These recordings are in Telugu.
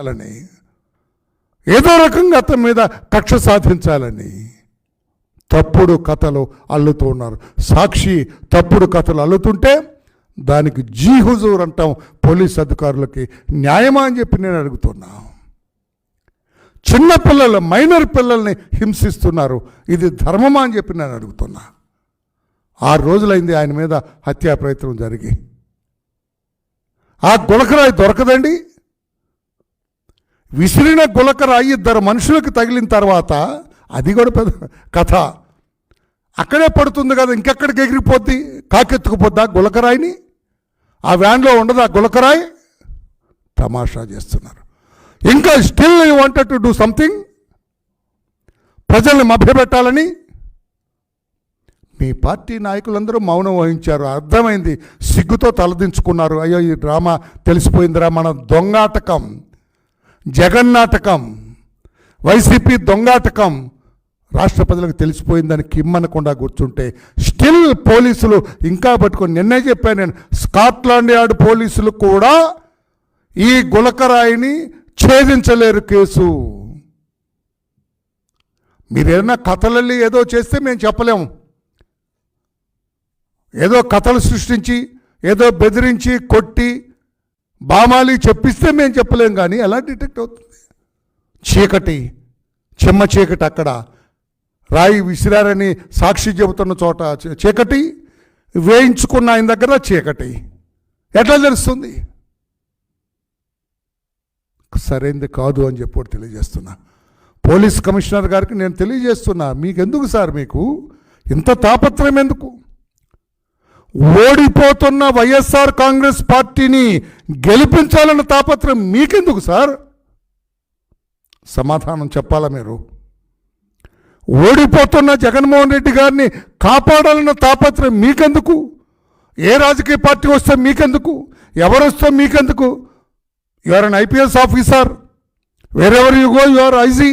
చేయాలని ఏదో రకంగా అతని మీద కక్ష సాధించాలని తప్పుడు కథలు అల్లుతూ ఉన్నారు. సాక్షి తప్పుడు కథలు అల్లుతుంటే దానికి జీ హుజూర్ అంటాం పోలీస్ అధికారులకి న్యాయమా అని చెప్పి నేను అడుగుతున్నా. చిన్న పిల్లలు మైనర్ పిల్లల్ని హింసిస్తున్నారు. ఇది ధర్మమా అని చెప్పి నేను అడుగుతున్నా. ఆరు రోజులైంది ఆయన మీద హత్యా ప్రయత్నం జరిగి. ఆ గులకరాయి దొరకదండి. విసిరిన గులకరాయి ఇద్దరు మనుషులకు తగిలిన తర్వాత అది కూడా పెద్ద కథ. అక్కడే పడుతుంది కదా ఇంకెక్కడికి ఎగిరిపోద్ది? కాకెత్తుకుపోద్దా గులకరాయిని? ఆ వ్యాన్లో ఉండదా గులకరాయి? తమాషా చేస్తున్నారు. ఇంకా still you wanted to do something ప్రజల్ని మభ్యపెట్టాలని? మీ పార్టీ నాయకులందరూ మౌనం వహించారు. అర్థమైంది. సిగ్గుతో తలదించుకున్నారు. అయ్యో ఈ డ్రామా తెలిసిపోయిందిరా మన దొంగాటకం. జగన్నాటకం వైసీపీ దొంగాటకం రాష్ట్ర ప్రజలకు తెలిసిపోయిందని కిమ్మనకుండా గుర్తుంటే స్టిల్ పోలీసులు ఇంకా పట్టుకొని నిన్నే చెప్పాను నేను స్కాట్లాండ్ యార్డ్ పోలీసులు కూడా ఈ గులకరాయిని ఛేదించలేరు కేసు. మీరేదైనా కథలల్లి ఏదో చేస్తే మేము చెప్పలేము. ఏదో కథలు సృష్టించి ఏదో బెదిరించి కొట్టి బామాలి చెప్పిస్తే మేము చెప్పలేం కానీ ఎలా డిటెక్ట్ అవుతుంది. చీకటి చెమ్మ చీకటి అక్కడ. రాయి విసిరారని సాక్షి చెబుతున్న చోట చీకటి వేయించుకున్న ఆయన దగ్గర చీకటి. ఎట్లా తెలుస్తుంది? సరైంది కాదు అని చెప్పి తెలియజేస్తున్నా. పోలీస్ కమిషనర్ గారికి నేను తెలియజేస్తున్నా మీకెందుకు సార్ మీకు? ఇంత తాపత్రయం ఎందుకు? ఓడిపోతున్న వైఎస్ఆర్ కాంగ్రెస్ పార్టీని గెలిపించాలన్న తాపత్రయం మీకెందుకు సార్? సమాధానం చెప్పాలా మీరు? ఓడిపోతున్న జగన్మోహన్ రెడ్డి గారిని కాపాడాలన్న తాపత్రయం మీకెందుకు? ఏ రాజకీయ పార్టీ వస్తే మీకెందుకు? ఎవరు వస్తే మీకెందుకు you are an IPS officer wherever you go you are IG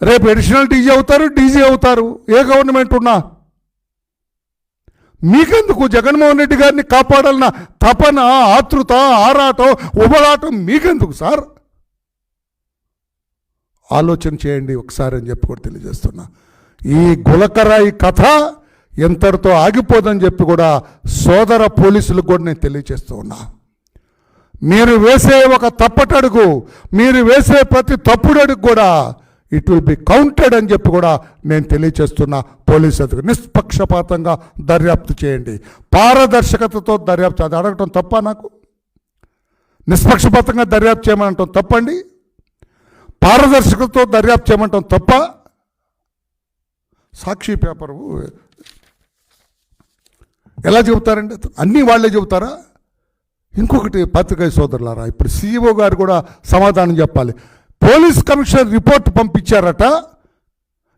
రేపు అడిషనల్ డీజీ అవుతారు డీజీ అవుతారు. ఏ గవర్నమెంట్ ఉన్నా మీకెందుకు జగన్మోహన్ రెడ్డి గారిని కాపాడాలన్న తపన ఆతృత ఆరాటం ఉబలాటం మీకెందుకు సార్? ఆలోచన చేయండి ఒకసారి అని చెప్పి కూడా తెలియజేస్తున్నా. ఈ గులకరాయి కథ ఎంతటితో ఆగిపోదని చెప్పి కూడా సోదర పోలీసులకు కూడా నేను తెలియజేస్తూ ఉన్నా. మీరు వేసే ఒక తప్పటడుగు మీరు వేసే ప్రతి తప్పుడు అడుగు కూడా ఇట్ విల్ బి కౌంటెడ్ అని చెప్పి కూడా నేను తెలియచేస్తున్న పోలీస్ అధికారులు నిష్పక్షపాతంగా దర్యాప్తు చేయండి. పారదర్శకతతో దర్యాప్తు అది అడగటం తప్ప నాకు? నిష్పక్షపాతంగా దర్యాప్తు చేయమనటం తప్పండి? పారదర్శకతతో దర్యాప్తు చేయమంటాం తప్ప? సాక్షి పేపరు ఎలా చెబుతారండి? అన్నీ వాళ్ళే చెబుతారా? ఇంకొకటి పత్రికా సోదరులారా ఇప్పుడు సీఈఓ గారు కూడా సమాధానం చెప్పాలి. పోలీస్ కమిషనర్ రిపోర్ట్ పంపించారట.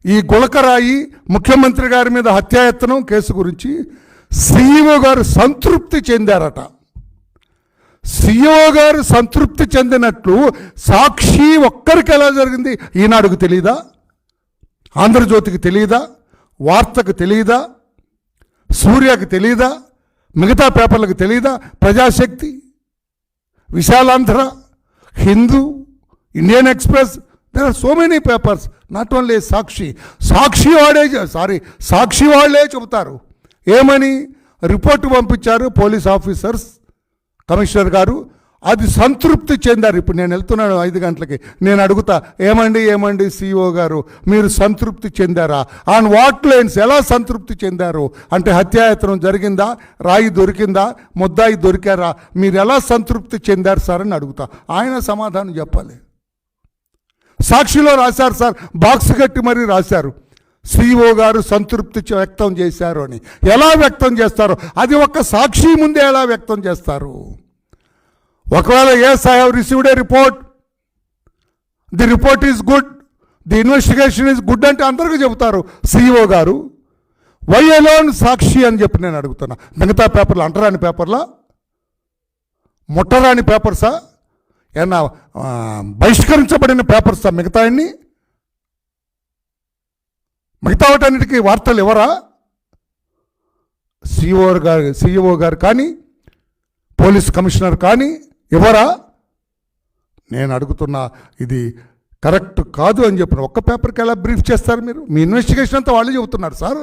ఈ గులకరాయి ముఖ్యమంత్రి గారి మీద హత్యాయత్నం కేసు గురించి సీఈఓ గారు సంతృప్తి చెందారట. సీఈఓ గారు సంతృప్తి చెందినట్లు సాక్షి ఒక్కరికి ఎలా జరిగింది ఈనాడుకు తెలియదా ఆంధ్రజ్యోతికి తెలియదా వార్తకు తెలియదా సూర్యకు తెలియదా మిగతా పేపర్లకు తెలియదా Prajashakti? Visalandhra? Hindu? Indian Express there are so many papers not only Sakshi Sakshi వాడే సారీ సాక్షి వాళ్ళే చెబుతారు. ఏమని? రిపోర్టు పంపించారు పోలీస్ ఆఫీసర్స్ కమిషనర్ గారు. అది సంతృప్తి చెందారు. ఇప్పుడు నేను వెళ్తున్నాను ఐదు గంటలకి. నేను అడుగుతా ఏమండి ఏమండి సిఇఓ గారు మీరు సంతృప్తి చెందారా? ఆన్ వాట్ లైన్స్ ఎలా సంతృప్తి చెందారు? అంటే హత్యాయత్నం జరిగిందా? రాయి దొరికిందా? ముద్దాయి దొరికారా? మీరు ఎలా సంతృప్తి చెందారు సార్ అని అడుగుతా. ఆయన సమాధానం చెప్పాలి. సాక్షిలో రాశారు సార్ బాక్స్ కట్టి మరీ రాశారు. సిఇఓ గారు సంతృప్తి వ్యక్తం చేశారు అని. ఎలా వ్యక్తం చేస్తారు అది ఒక్క సాక్షి ముందే ఎలా వ్యక్తం చేస్తారు? ఒకవేళ yes I have received a report the report is good the investigation is good అంటే అందరికీ చెబుతారు సిఇఓ గారు. వై అలోన్ సాక్షి అని చెప్పి నేను అడుగుతున్నా. మిగతా పేపర్లు అంటరాని పేపర్లా? ముట్టరాని పేపర్సా? ఏమన్నా బహిష్కరించబడిన పేపర్సా మిగతా అన్ని? మిగతా వాటన్నిటికీ వార్తలు ఎవరా? సిఇఓ గారు సిఇఓ గారు కానీ పోలీస్ కమిషనర్ కానీ ఎవరా? నేను అడుగుతున్నా ఇది కరెక్ట్ కాదు అని చెప్పిన ఒక్క పేపర్కి ఎలా బ్రీఫ్ చేస్తారు మీరు? మీ ఇన్వెస్టిగేషన్ అంతా వాళ్ళే చెబుతున్నారు సార్.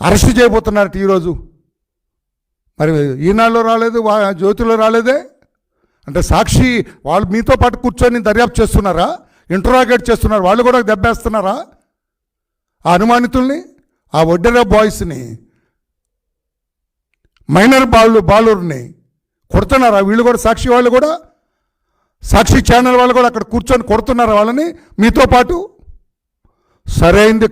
అరెస్ట్ చేయబోతున్నారట ఈరోజు మరి ఈనాడులో రాలేదు వా- జ్యోతిలో రాలేదే? అంటే సాక్షి వాళ్ళు మీతో పాటు కూర్చొని దర్యాప్తు చేస్తున్నారా? ఇంటరాగేట్ చేస్తున్నారు? వాళ్ళు కూడా దెబ్బేస్తున్నారా? ఆ అనుమానితుల్ని ఆ ఒడ్డెర బాయ్స్ని మైనర్ బాలు బాలుర్ని కొడుతున్నారా? వీళ్ళు కూడా సాక్షి వాళ్ళు కూడా? సాక్షి ఛానల్ వాళ్ళు కూడా అక్కడ కూర్చొని కొడుతున్నారా వాళ్ళని? మీతో పాటు? సరైంది